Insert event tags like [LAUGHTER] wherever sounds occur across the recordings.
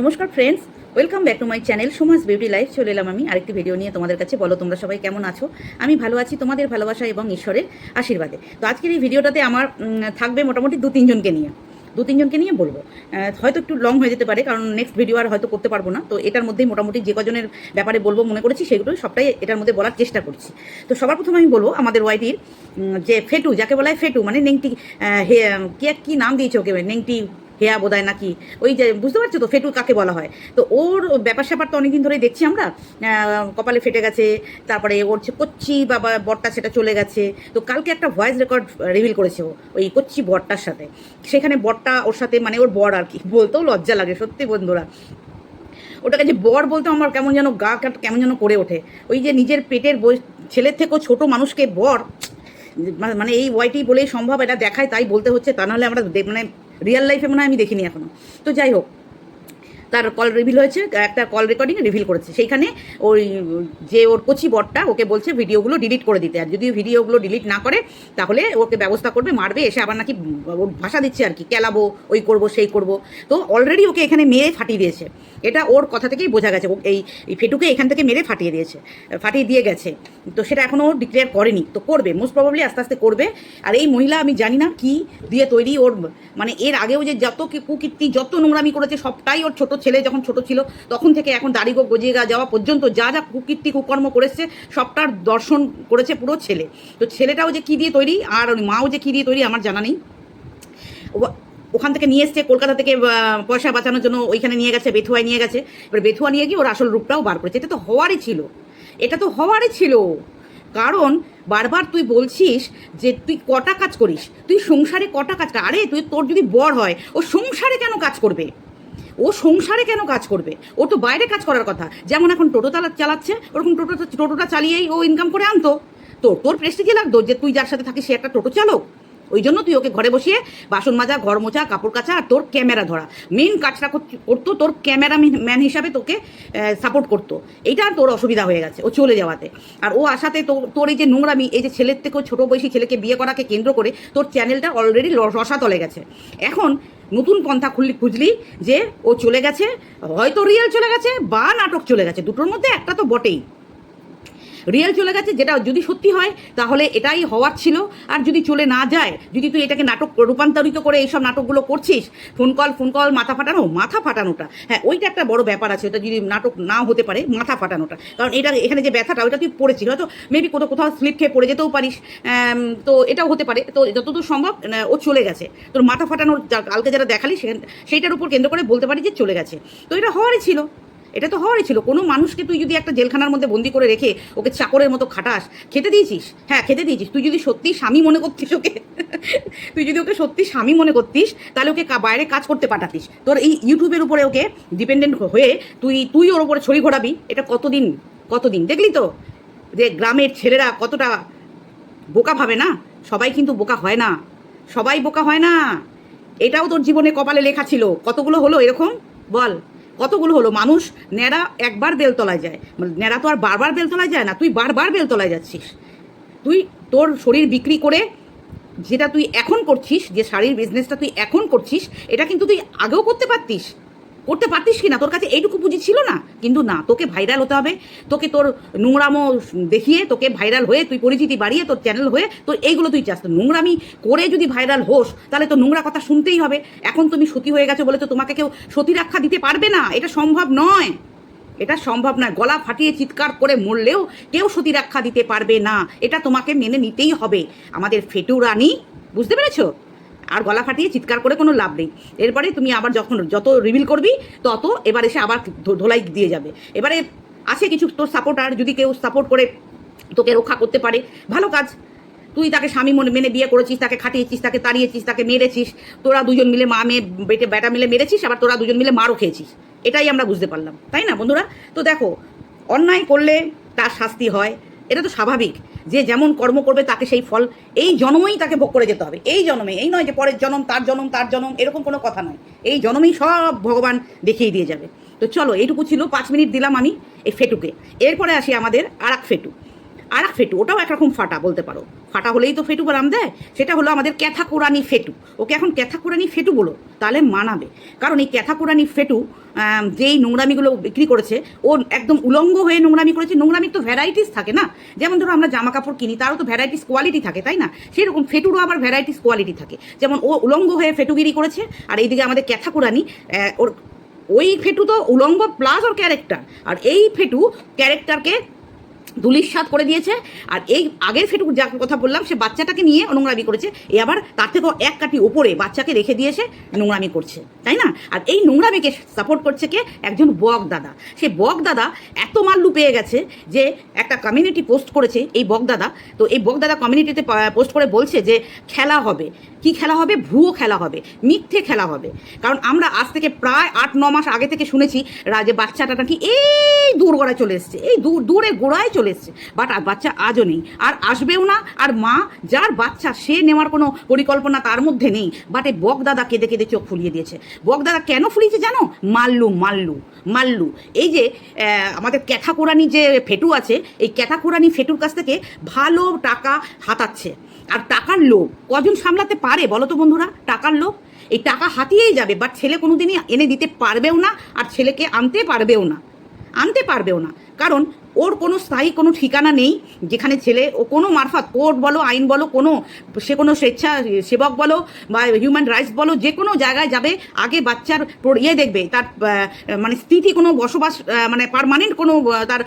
নমস্কার friends welcome back to my channel Sumas beauty life চলে এলাম আমি আরেকটি ভিডিও নিয়ে তোমাদের কাছে। বলো, তোমরা সবাই কেমন আছো? আমি ভালো আছি, তোমাদের ভালোবাসা এবং ঈশ্বরের আশীর্বাদে। তো আজকের এই ভিডিওটাতে আমার থাকবে মোটামুটি দু তিনজনকে নিয়ে। দু তিনজনকে নিয়ে বলব। হয়তো একটু লং হয়ে যেতে পারে, কারণ নেক্সট ভিডিও আর হয়তো করতে পারব না। তো এটার মধ্যেই মোটামুটি যে কজনের ব্যাপারে বলব, মনে করেছি সেগুলো সবটাই এটার মধ্যে বলার চেষ্টা করছি। তো সবার প্রথমে আমি বলব, আমাদের ওয়াইটির যে ফেটু, যাকে বলা হয় ফেটু মানে নেংটি হে, কি কি নাম দিয়েছে ওকে? নেংটি হেয়া বোধহয় নাকি? ওই যে, বুঝতে পারছ তো? ফেটু কাকে বলা হয়? তো ওর ব্যাপার স্যাপার তো অনেকদিন ধরেই দেখছি আমরা। কপালে ফেটে গেছে, তারপরে ওর কচ্ছি বাবা বরটা সেটা চলে গেছে। তো কালকে একটা ভয়েস রেকর্ড রিভিল করেছে ও, ওই কচ্ছি বরটার সাথে। সেখানে বরটা ওর সাথে মানে ওর বর আর কি, বলতেও লজ্জা লাগে, সত্যি বন্ধুরা। ওটাকে যে বর বলতে আমার কেমন যেন গা কাট- কেমন যেন করে ওঠে। ওই যে নিজের পেটের বই, ছেলের থেকেও ছোট মানুষকে বর মানে এই ওয়াইটি বলেই সম্ভব, এটা দেখায়, তাই বলতে হচ্ছে, তা নাহলে আমরা মানে রিয়েল লাইফে মনে হয় আমি দেখিনি এখনও। তো যাই হোক তার কল রিভিল হয়েছে, একটা কল রেকর্ডিং রিভিল করেছে। সেইখানে ওই যে ওর কচি বটটা ওকে বলছে ভিডিওগুলো ডিলিট করে দিতে। আর যদি ভিডিওগুলো ডিলিট না করে, তাহলে ওকে ব্যবস্থা করবে, মারবে, এসে আবার নাকি ওর ভাষা দিচ্ছে আর কি, কেলাবো, ওই করব, সেই করব। তো অলরেডি ওকে এখানে মেরে ফাটিয়ে দিয়েছে। এটা ওর কথা থেকেই বোঝা গেছে এই ফেটুকে এখান থেকে মেরে ফাটিয়ে দিয়েছে, ফাটিয়ে দিয়ে গেছে। তো সেটা এখনও ডিক্লেয়ার করেনি। তো করবে মোস্ট প্রবাবলি আস্তে আস্তে করবে। আর এই মহিলা, আমি জানি না কি দিয়ে তৈরি ওর মানে এর আগেও যে যত কুকীর্তি, যত নোংরামি করেছে, সবটাই ওর ছোট ছেলে যখন ছোট ছিল, তখন থেকে এখন দাড়ি গো গজিয়ে যাওয়া পর্যন্ত যা যা কুকীর্তি, কুকর্ম করেছে, সবটার দর্শন করেছে পুরো ছেলে। তো ছেলেটাও যে কী দিয়ে তৈরি, আর মাও যে কী দিয়ে তৈরি আমার জানা নেই। ওখান থেকে নিয়ে এসছে, কলকাতা থেকে পয়সা বাঁচানোর জন্য ওইখানে নিয়ে গেছে, বেথুয়ায় নিয়ে গেছে। এবার বেথুয়া নিয়ে গিয়ে ওর আসল রূপটাও বার করেছে। এটা তো হওয়ারই ছিল। এটা তো হওয়ারই ছিল। কারণ বারবার তুই বলছিস যে তুই কটা কাজ করিস? তুই সংসারে কটা কাজ আরে, তুই, তোর যদি বর হয়, ও সংসারে কেন কাজ করবে? ও সংসারে কেন কাজ করবে? ও তো বাইরে কাজ করার কথা। যেমন এখন টোটো চালা চালাচ্ছে, ওরকম টোটো টোটোটা চালিয়েই ও ইনকাম করে আনতো। তো তোর প্রেস্টিজে লাগতো যে তুই যার সাথে থাকিস, সে একটা টোটো চালক। ওই জন্য তুই ওকে ঘরে বসিয়ে বাসন মাজা, ঘর মোছা, কাপড় কাচা আর তোর ক্যামেরা ধরা। মেন কাজটা করত- তোর ক্যামেরা ম্যান হিসাবে তোকে সাপোর্ট করতো। এইটা তোর অসুবিধা হয়ে গেছে, ও চলে যাওয়াতে। আর ও আসাতে তোর এই যে নোংরামি, এই যে ছেলের থেকেও ছোটো বয়সী ছেলেকে বিয়ে করাকে কেন্দ্র করে তোর চ্যানেলটা অলরেডি রসাতলে গেছে। এখন নতুন পন্থা খুললি, খুঁজলি যে ও চলে গেছে, হয়তো রিয়েল চলে গেছে বা নাটক চলে গেছে, দুটোর মধ্যে একটা তো বটেই। রিয়েল চলে গেছে, যেটা যদি সত্যি হয়, তাহলে এটাই হওয়ার ছিল। আর যদি চলে না যায়, যদি তুই এটাকে নাটক রূপান্তরিত করে এইসব নাটকগুলো করছিস ফোন কল ফোন কল মাথা ফাটানো, মাথা ফাটানোটা। হ্যাঁ ওইটা একটা বড় ব্যাপার আছে, ওটা যদি নাটক নাও হতে পারে, মাথা ফাটানোটা। কারণ এটা, এখানে যে ব্যথাটা, ওইটা তুই পড়েছিস, হয়তো মেবি কোথাও কোথাও স্লিপ খেয়ে পড়ে যেতেও পারিস। তো এটাও হতে পারে। তো যতদূর সম্ভব ও চলে গেছে। তোর মাথা ফাটানোর কালকে যারা দেখালি, সেখান, সেইটার উপর কেন্দ্র করে বলতে পারি যে চলে গেছে। তো এটা হওয়ারই ছিল। এটা তো হওয়ারই ছিল। কোনো মানুষকে তুই যদি একটা জেলখানার মধ্যে বন্দি করে রেখে ওকে চাকরের মতো খাটাস, খেতে দিয়েছিস? হ্যাঁ খেতে দিয়েছিস। তুই যদি সত্যি স্বামী মনে করতিস ওকে, [LAUGHS] তুই যদি ওকে সত্যি স্বামী মনে করতিস, তাহলে ওকে বাইরে কাজ করতে পাঠাতিস। তোর এই ইউটিউবের উপরে ওকে ডিপেন্ডেন্ট হয়ে তুই তুই ওর উপরে ছড়ি ঘোরাবি। এটা কতদিন কতদিন? দেখলি তো? যে গ্রামের ছেলেরা কতটা বোকা ভাবে না? সবাই কিন্তু বোকা হয় না। সবাই বোকা হয় না। এটাও তোর জীবনে কপালে লেখা ছিল। কতগুলো হলো এরকম? বল। কতগুলো হলো? মানুষ ন্যাড়া একবার বেলতলায় যায়। মানে ন্যাড়া তো আর বারবার বেলতলায় যায় না, তুই বারবার বেলতলায় যাচ্ছিস। তুই তোর শরীর বিক্রি করে যেটা তুই এখন করছিস, যে শাড়ির বিজনেসটা তুই এখন করছিস, এটা কিন্তু তুই আগেও করতে পারতিস। করতে পারতিস কি না তোর কাছে এইটুকু পুঁজি ছিল না? কিন্তু না, তোকে ভাইরাল হতে হবে। তোকে তোর নোংরামো দেখিয়ে, তোকে ভাইরাল হয়ে তুই পরিচিতি বাড়িয়ে তোর চ্যানেল হয়ে তোর এইগুলো তুই চাস। তো নোংরামি করে যদি ভাইরাল হোস, তাহলে তো নোংরা কথা শুনতেই হবে। এখন তুমি সতী হয়ে গেছো বলে তো তোমাকে কেউ সতী রক্ষা দিতে পারবে না। এটা সম্ভব নয়। এটা সম্ভব নয়। গলা ফাটিয়ে চিৎকার করে মরলেও কেউ সতী রক্ষা দিতে পারবে না। এটা তোমাকে মেনে নিতেই হবে। আমাদের ফেটু রানী, বুঝতে পেরেছ? আর গলা ফাটিয়ে চিৎকার করে কোনো লাভ নেই। এরপরে তুমি আবার যখন যত রিভিল করবি, তত এবার এসে আবার ধোলাই দিয়ে যাবে। এবারে আছে কিছু তোর সাপোর্টার যদি কেউ সাপোর্ট করে, তোকে রক্ষা করতে পারে, ভালো কাজ। তুই তাকে স্বামী মনে, মেনে বিয়ে করেছিস, তাকে খাটিয়েছিস, তাকে তাড়িয়েছিস, তাকে মেরেছিস, তোরা দুজন মিলে মা, মেয়ে, বেটে বেটা মিলে মেরেছিস, আবার তোরা দুজন মিলে মারও খেয়েছিস। এটাই আমরা বুঝতে পারলাম, তাই না বন্ধুরা? তো দেখো, অন্যায় করলে তার শাস্তি হয়, এটা তো স্বাভাবিক। যে যেমন কর্ম করবে তাকে সেই ফল, এই জন্মেই তাকে ভোগ করে যেতে হবে। এই জন্মে, এই নয় যে পরের জন্ম, তার জন্ম তার জন্ম, এরকম কোনো কথা নয়। এই জন্মেই সব ভগবান দেখিয়ে দিয়ে যাবে। তো চলো, এইটুকু ছিল, পাঁচ মিনিট দিলাম আমি এই ফেটুকে। এরপরে আসি আমাদের আর এক ফেটু। আর এক ফেটু, ওটাও একরকম ফাটা বলতে পারো। ফাটা হলেই তো ফেটু নাম দেয়, সেটা হলো আমাদের ক্যাথা কোরানি ফেটু। ওকে এখন ক্যাথা কোরানি ফেটু বলো, তাহলে মানাবে। কারণ এই ক্যাথা কোরানি ফেটু যেই নোংরামিগুলো বিক্রি করেছে, ও একদম উলঙ্গ হয়ে নোংরামি করেছে, নোংরামির তো ভ্যারাইটিস থাকে না। যেমন ধরো আমরা জামা কাপড় কিনি, তারও তো ভ্যারাইটিস কোয়ালিটি থাকে, তাই না? সেরকম ফেটুরও আবার ভ্যারাইটিস কোয়ালিটি থাকে। যেমন ও উলঙ্গ হয়ে ফেটুগিরি করেছে, আর এইদিকে আমাদের ক্যাথা কোরানি ওর, ওই ফেটু তো উলঙ্গ প্লাস ওর ক্যারেক্টার আর এই ফেটু ক্যারেক্টারকে দুলিশ্বাত করে দিয়েছে। আর এই আগের ফেটুক যার কথা বললাম, সে বাচ্চাটাকে নিয়ে নোংরামি করেছে। এ আবার তার থেকেও এক কাটি ওপরে বাচ্চাকে রেখে দিয়েছে, নোংরামি করছে। তাই না? আর এই নোংরামিকে সাপোর্ট করছে কে? একজন বক দাদা। সে বক দাদা এত মাল্লু পেয়ে গেছে যে একটা কমিউনিটি পোস্ট করেছে এই বক দাদা। তো এই বক দাদা কমিউনিটিতে পোস্ট করে বলছে যে, খেলা হবে। কি খেলা হবে? ভুয়ো খেলা হবে। মিথ্যে খেলা হবে। কারণ আমরা আজ থেকে প্রায় আট, ন মাস আগে থেকে শুনেছি রাজে বাচ্চাটা নাকি এই দূর গোড়ায় চলে এসছে। এই দূর দূরে গোড়ায় চলে এসছে। বাট আর বাচ্চা আজও নেই। আর আসবেও না। আর মা, যার বাচ্চা, সে নেওয়ার কোনো পরিকল্পনা তার মধ্যে নেই। বাট এই বকদাদা কেঁদে কেঁদে চোখ ফুলিয়ে দিয়েছে। বকদাদা কেন ফুলিয়েছে জানো? মাল্লু মাল্লু মাল্লু। এই যে আমাদের ক্যাথা কোরানি যে ফেটু আছে, এই ক্যাথা কোরানি ফেটুর কাছ থেকে ভালো টাকা হাতাচ্ছে। আর টাকার লোভ কজন সামলাতে পারে বলো তো বন্ধুরা? টাকার লোভ। এই টাকা হাতিয়েই যাবে বাট ছেলে কোনোদিনই এনে দিতে পারবেও না, আর ছেলেকে আনতে পারবেও না। আনতে পারবেও না। কারণ ওর কোনো স্থায়ী কোনো ঠিকানা নেই, যেখানে ছেলে, ও কোনো মারফত, কোর্ট বলো, আইন বলো, কোনো, সে কোনো স্বেচ্ছা সেবক বলো বা হিউম্যান রাইটস বলো, যে কোনো জায়গায় যাবে, আগে বাচ্চার ইয়ে দেখবে, তার মানে স্থিতি কোনো বসবাস মানে পারমানেন্ট কোনো তার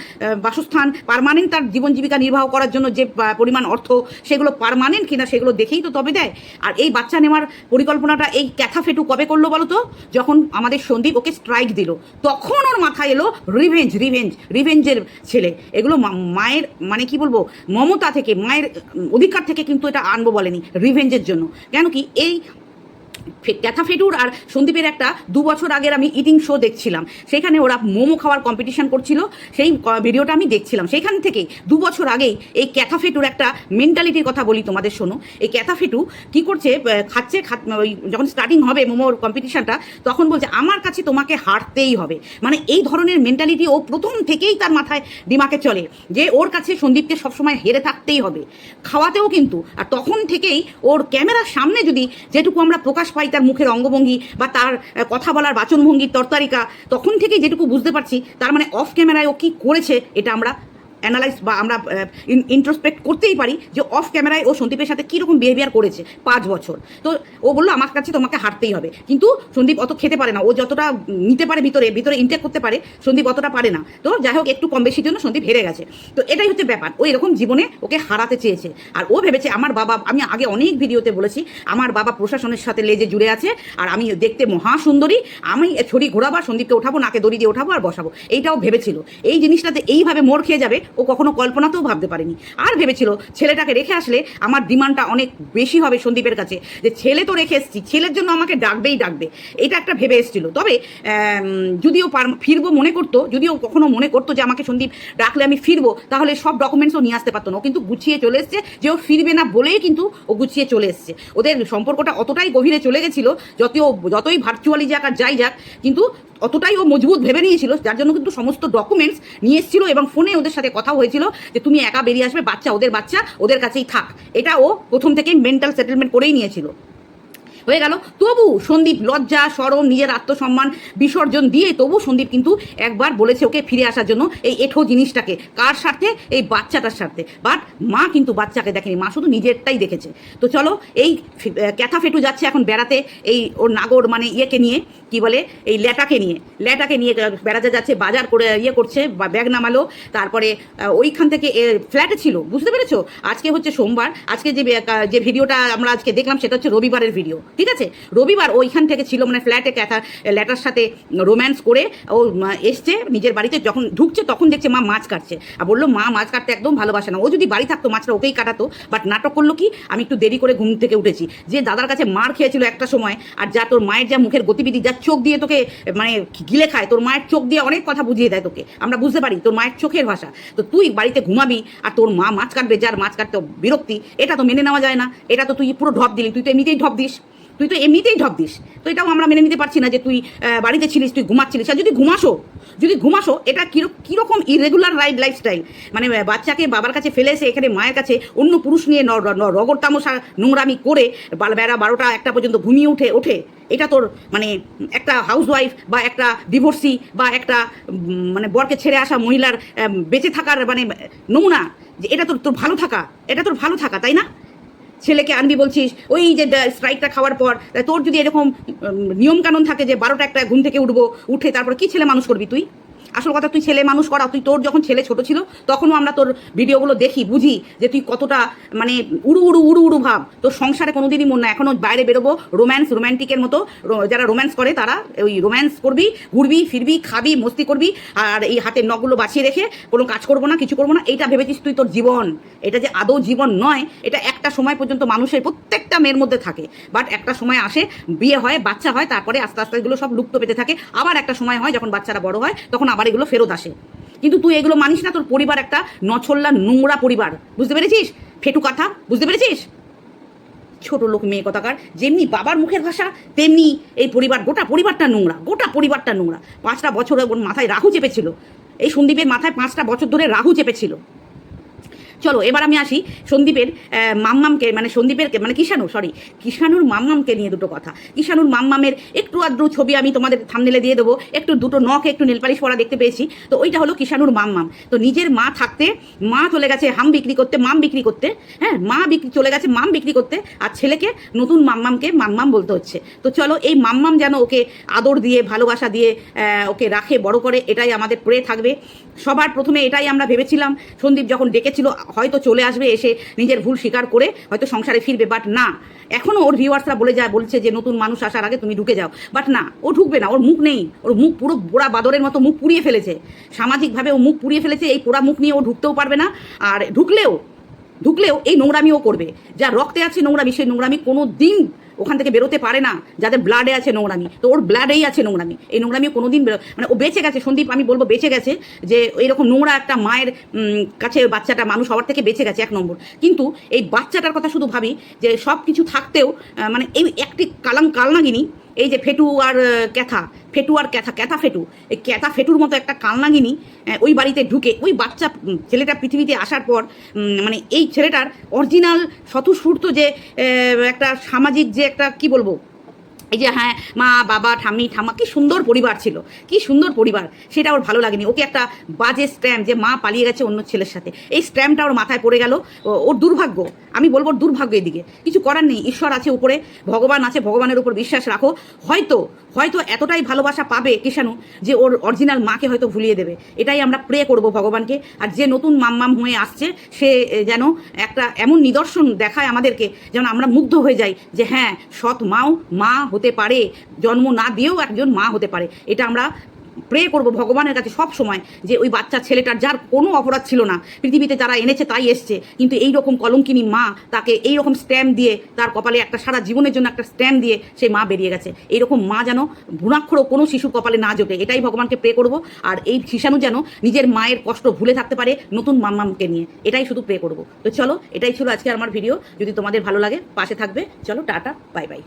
বাসস্থান পারমানেন্ট তার জীবন জীবিকা নির্বাহ করার জন্য যে পরিমাণ অর্থ, সেগুলো পারমানেন্ট কিনা, সেগুলো দেখেই তো তবে দেয়। আর এই বাচ্চা নেওয়ার পরিকল্পনাটা এই ক্যাথা ফেটু কবে করল বলো তো? যখন আমাদের সন্দীপ ওকে স্ট্রাইক দিল, তখন ওর মাথায় এলো রিভেঞ্জ রিভেঞ্জ রিভেঞ্জের ছেলে। এগুলো মায়ের মানে কি বলব, মমতা থেকে, মায়ের অধিকার থেকে কিন্তু এটা আনব বলেনি রিভেঞ্জের জন্য। কেন কি এই ক্যাথা ফেটুর আর সন্দীপের একটা দু বছর আগের আমি ইটিং শো দেখছিলাম। সেখানে ওরা মোমো খাওয়ার কম্পিটিশন করছিল। সেই ভিডিওটা আমি দেখছিলাম। সেইখান থেকেই দু বছর আগেই এই ক্যাথা ফেটুর একটা মেন্টালিটির কথা বলি তোমাদের শোনো। এই ক্যাথা ফেটু কি করছে খাচ্ছে ওই যখন স্টার্টিং হবে মোমোর কম্পিটিশনটা তখন বলছে, আমার কাছে তোমাকে হারতেই হবে। মানে এই ধরনের মেন্টালিটি ও প্রথম থেকেই তার মাথায় দিমাকে চলে যে ওর কাছে সন্দীপকে সবসময় হেরে থাকতেই হবে। খাওয়াতেও কিন্তু, আর তখন থেকেই ওর ক্যামেরার সামনে যদি যেটুকু আমরা প্রকাশ পাই তার মুখের অঙ্গভঙ্গি বা তার কথা বলার বাচনভঙ্গির তরতারিকা, তখন থেকেই যেটুকু বুঝতে পারছি, তার মানে অফ ক্যামেরায় ও কী করেছে, এটা আমরা অ্যানালাইজ বা আমরা ইন্ট্রোস্পেক্ট করতেই পারি যে অফ ক্যামেরায় ও সন্দীপের সাথে কীরকম বিহেভিয়ার করেছে পাঁচ বছর। তো ও বলল, আমার কাছে তোমাকে হারতেই হবে। কিন্তু সন্দীপ অত খেতে পারে না। ও যতটা নিতে পারে ভিতরে ভিতরে ইনটেক করতে পারে, সন্দীপ অতটা পারে না। তো যাই হোক, একটু কম বেশির জন্য সন্দীপ হেরে গেছে। তো এটাই হচ্ছে ব্যাপার। ও এরকম জীবনে ওকে হারাতে চেয়েছে। আর ও ভেবেছে, আমার বাবা, আমি আগে অনেক ভিডিওতে বলেছি, আমার বাবা প্রশাসনের সাথে লেজে জুড়ে আছে, আর আমি দেখতে মহা সুন্দরী। আমি ছড়ি ঘোরাবো সন্দীপকে ওঠাবো, নাকে দড়ি দিয়ে ওঠাবো আর বসাবো। এইটাও ভেবেছিল। এই জিনিসটাতে এইভাবে মোড় খেয়ে যাবে ও কখনো কল্পনাতেও ভাবতে পারেনি। আর ভেবেছিল, ছেলেটাকে রেখে আসলে আমার ডিমান্ডটা অনেক বেশি হবে সন্দীপের কাছে। যে ছেলে তো রেখে এসেছি, ছেলের জন্য আমাকে ডাকবেই ডাকবে। এটা একটা ভেবে এসেছিল। তবে যদিও ফিরবো মনে করতো, যদিও কখনো মনে করতো যে আমাকে সন্দীপ ডাকলে আমি ফিরবো, তাহলে সব ডকুমেন্টসও নিয়ে আসতে পারতো না। ও কিন্তু গুছিয়ে চলে এসছে যে ও ফিরবে না বলেই কিন্তু ও গুছিয়ে চলে এসছে। ওদের সম্পর্কটা অতটাই গভীরে চলে গেছিল, যতই যতই ভার্চুয়ালি যাক আর যাই যাক, কিন্তু অতটাই ও মজবুত ভেবে নিয়েছিল, যার জন্য কিন্তু সমস্ত ডকুমেন্টস নিয়ে এসেছিল এবং ফোনে ওদের সাথে কথা হয়েছিল যে তুমি একা বেরিয়ে আসবে, বাচ্চা, ওদের বাচ্চা, ওদের কাছেই থাক। এটা ও প্রথম থেকেই মেন্টাল সেটেলমেন্ট করেই নিয়েছিল। হয়ে গেল। তবু সন্দীপ লজ্জা, সরম, নিজের আত্মসম্মান বিসর্জন দিয়ে তবু সন্দীপ কিন্তু একবার বলেছে ওকে ফিরে আসার জন্য এই এঠো জিনিসটাকে। কার স্বার্থে? এই বাচ্চাটার স্বার্থে। বাট মা কিন্তু বাচ্চাকে দেখেনি। মা শুধু নিজেরটাই দেখেছে। তো চলো, এই ক্যাথা ফেটু যাচ্ছে এখন বেড়াতে এই ওর নাগর মানে ইয়েকে নিয়ে, কি বলে? এই ল্যাটাকে নিয়ে। ল্যাটাকে নিয়ে বেড়াতে যাচ্ছে, বাজার করে ইয়ে করছে, বা ব্যাগ নামালো। তারপরে ওইখান থেকে ফ্ল্যাটে ছিল। বুঝতে পেরেছ? আজকে হচ্ছে সোমবার। আজকে যে যে ভিডিওটা আমরা আজকে দেখলাম, সেটা হচ্ছে রবিবারের ভিডিও। ঠিক আছে? রবিবার ওইখান থেকে ছিল মানে ফ্ল্যাটে ক্যাথা, ল্যাটার সাথে রোম্যান্স করে ও এসছে নিজের বাড়িতে, যখন ঢুকছে তখন দেখছে মা মাছ কাটছে। আর বলল, মা, মাছ কাটতে একদম ভালোবাসে না। ও যদি বাড়ি থাকতো, মাছটা ওকেই কাটাতো বাট নাটক করল কি? আমি একটু দেরি করে ঘুম থেকে উঠেছি। যে দাদার কাছে মার খেয়েছিল একটা সময়, আর যা তোর মায়ের যা মুখের গতিবিধি, যা চোখ দিয়ে তোকে মানে গিলে খায়, তোর মায়ের চোখ দিয়ে অনেক কথা বুঝিয়ে দেয় তোকে। আমরা বুঝতে পারি, তোর মায়ের চোখের ভাষা। তো তুই বাড়িতে ঘুমাবি, আর তোর মা মাছ কাটবে, যার মাছ কাটতে বিরক্তি, এটা তো মেনে নেওয়া যায় না। এটা তো তুই পুরো ঢপ দিলি, তুই তো এমনিতেই ঢপ দিস। তুই তো এমনিতেই ঢপ দিস। তো এটাও আমরা মেনে নিতে পারছি না যে তুই বাড়িতে ছিলিস, তুই ঘুমাচ্ছিলিস। আর যদি ঘুমাসো যদি ঘুমাসো, এটা কীরকম ইরেগুলার রাইড লাইফস্টাইল মানে বাচ্চাকে বাবার কাছে ফেলে এসে এখানে মায়ের কাছে অন্য পুরুষ নিয়ে রগর তামসা নোংরামি করে বেড়া বারোটা একটা পর্যন্ত ঘুমিয়ে উঠে, ওঠে, এটা তোর মানে একটা হাউসওয়াইফ বা একটা ডিভোর্সি বা একটা মানে বরকে ছেড়ে আসা মহিলার বেঁচে থাকার মানে নমুনা যে এটা তোর তোর ভালো থাকা, এটা তোর ভালো থাকা, তাই না? ছেলেকে আনবি বলছিস, ওই যে স্ট্রাইকটা খাওয়ার পর তোর যদি এরকম নিয়মকানুন থাকে যে বারোটা একটা ঘুম থেকে উঠবো, উঠে তারপর কি ছেলে মানুষ করবি তুই? আসল কথা তুই ছেলে মানুষ করা, তুই তোর যখন ছেলে ছোট ছিল, তখনও আমরা তোর ভিডিওগুলো দেখি, বুঝি যে তুই কতটা মানে উড়ু উড়ু উড়ু উড়ু ভাব। তোর সংসারে কোনোদিনই মন না এখনও বাইরে বেরোবো রোম্যান্স রোম্যান্টিকের মতো যারা রোম্যান্স করে, তারা ওই রোম্যান্স করবি, ঘুরবি, ফিরবি, খাবি, মস্তি করবি, আর এই হাতের নখগুলো বাঁচিয়ে রেখে কোনো কাজ করব না, কিছু করব না, এইটা ভেবেছিস তুই তোর জীবন। এটা যে আদৌ জীবন নয়, এটা একটা সময় পর্যন্ত মানুষের প্রত্যেকটা মেয়ের মধ্যে থাকে। বাট একটা সময় আসে, বিয়ে হয়, বাচ্চা হয়, তারপরে আস্তে আস্তে এগুলো সব লুপ্ত পেতে থাকে। আবার একটা সময় হয় যখন বাচ্চারা বড় হয়, তখন আবার এগুলো ফেরত আসে। কিন্তু তুই এগুলো মানিস না, তোর পরিবার একটা নছল্লা নোংরা পরিবার। বুঝতে পেরেছিস? ফেটু কথা, বুঝতে পেরেছিস? ছোট লোক, মেয়ে কথাকার। যেমনি বাবার মুখের ভাষা, তেমনি এই পরিবার, গোটা পরিবারটা নোংরা, গোটা পরিবারটা নোংরা। পাঁচটা বছর ওর মাথায় রাহু চেপেছিল। এই সন্দীপের মাথায় পাঁচটা বছর ধরে রাহু চেপেছিল। চলো, এবার আমি আসি সন্দীপের মাম্মামকে মানে সন্দীপের মানে কিষানু সরি কিষানুর মাম্মামকে নিয়ে দুটো কথা। কিষানুর মাম্মামের একটু আদ্রু ছবি আমি তোমাদের থামনেলে দিয়ে দেবো, একটু দুটো নখ একটু নেলপালিশ পরা দেখতে পেয়েছি। তো ওইটা হলো কিষাণুর মাম্মাম। তো নিজের মা থাকতে, মা চলে গেছে হাম বিক্রি করতে, মাম বিক্রি করতে হ্যাঁ মা বিক্রি, চলে গেছে মাম বিক্রি করতে, আর ছেলেকে নতুন মাম্মামকে মাম্মাম বলতে হচ্ছে। তো চলো, এই মাম্মাম যেন ওকে আদর দিয়ে, ভালোবাসা দিয়ে ওকে রাখে, বড় করে, এটাই আমাদের প্রে থাকবে। সবার প্রথমে এটাই আমরা ভেবেছিলাম। সন্দীপ যখন ডেকেছিল হয়তো চলে আসবে এসে নিজের ভুল স্বীকার করে হয়তো সংসারে ফিরবে বাট না। এখনও ওর ভিউয়ার্সরা বলে যায়, বলছে যে নতুন মানুষ আসার আগে তুমি ঢুকে যাও। বাট না, ও ঢুকবে না, ওর মুখ নেই। ওর মুখ পুরো পোড়া বাদরের মতো মুখ পুড়িয়ে ফেলেছে। সামাজিকভাবে ও মুখ পুড়িয়ে ফেলেছে, এই পোড়া মুখ নিয়ে ও ঢুকতেও পারবে না। আর ঢুকলেও ঢুকলেও এই নোংরামিও করবে। যা রক্তে আছে নোংরামি, সেই নোংরামি কোনো দিন ওখান থেকে বেরোতে পারে না। যাদের ব্লাডে আছে নোংরামি। তো ওর ব্লাডেই আছে নোংরামি। এই নোংরামি কোনো দিন মানে ও বেঁচে গেছে, সন্দীপ, আমি বলব বেঁচে গেছে, যে এরকম নোংরা একটা মায়ের কাছে বাচ্চাটা মানুষ হওয়ার থেকে বেঁচে গেছে, এক নম্বর। কিন্তু এই বাচ্চাটার কথা শুধু ভাবি যে সব কিছু থাকতেও মানে এই একটি কালাং কালনাগিনী এই যে ফেটু আর ক্যাথা, ফেটু আর ক্যাথা ক্যাথা ফেটু, এই ক্যাথা ফেটুর মতো একটা কালনাগিনী ওই বাড়িতে ঢুকে, ওই বাচ্চা ছেলেটা পৃথিবীতে আসার পর মানে এই ছেলেটার অরিজিনাল স্বতঃস্ফূর্ত যে একটা সামাজিক যে একটা, কি বলব এই যে হ্যাঁ মা, বাবা, ঠাম্মি, ঠাম্মা, কি সুন্দর পরিবার ছিল, কি সুন্দর পরিবার, সেটা ওর ভালো লাগেনি। ওকে একটা বাজে স্ট্যাম্প যে মা পালিয়ে গেছে অন্য ছেলের সাথে, এই স্ট্যাম্পটা ওর মাথায় পড়ে গেল ওর দুর্ভাগ্য, আমি বলব দুর্ভাগ্য এদিকে, কিছু করার নেই, ঈশ্বর আছে উপরে, ভগবান আছে, ভগবানের উপর বিশ্বাস রাখো, হয়তো হয়তো এতটাই ভালোবাসা পাবে কিষাণু যে ওর অরিজিনাল মাকে হয়তো ভুলিয়ে দেবে, এটাই আমরা প্রে করব ভগবানকে, আর যে নতুন মাম্মাম হয়ে আসছে, সে যেন একটা এমন নিদর্শন দেখায় আমাদেরকে, যেন আমরা মুগ্ধ হয়ে যাই, যে হ্যাঁ সৎ মাও, মা হতে পারে, জন্ম না দিয়েও একজন মা হতে পারে। এটা আমরা প্রে করব ভগবানের কাছে সব সময় যে ওই বাচ্চা ছেলেটার যার কোনো অপরাধ ছিল না, পৃথিবীতে যারা এনেছে তাই এসছে। কিন্তু এই রকম কলঙ্কিনী মা তাকে এই রকম স্ট্যাম্প দিয়ে, তার কপালে একটা সারা জীবনের জন্য একটা স্ট্যাম্প দিয়ে সেই মা বেরিয়ে গেছে। এইরকম মা যেন ভুনাক্ষরও কোনো শিশুর কপালে না জোটে, এটাই ভগবানকে প্রে করব। আর এই শিশানু যেন নিজের মায়ের কষ্ট ভুলে থাকতে পারে নতুন মাম্মামকে নিয়ে, এটাই শুধু প্রে করব। তো চলো, এটাই ছিল আজকে আমার ভিডিও যদি তোমাদের ভালো লাগে, পাশে থাকবে। চলো, টাটা বাই বাই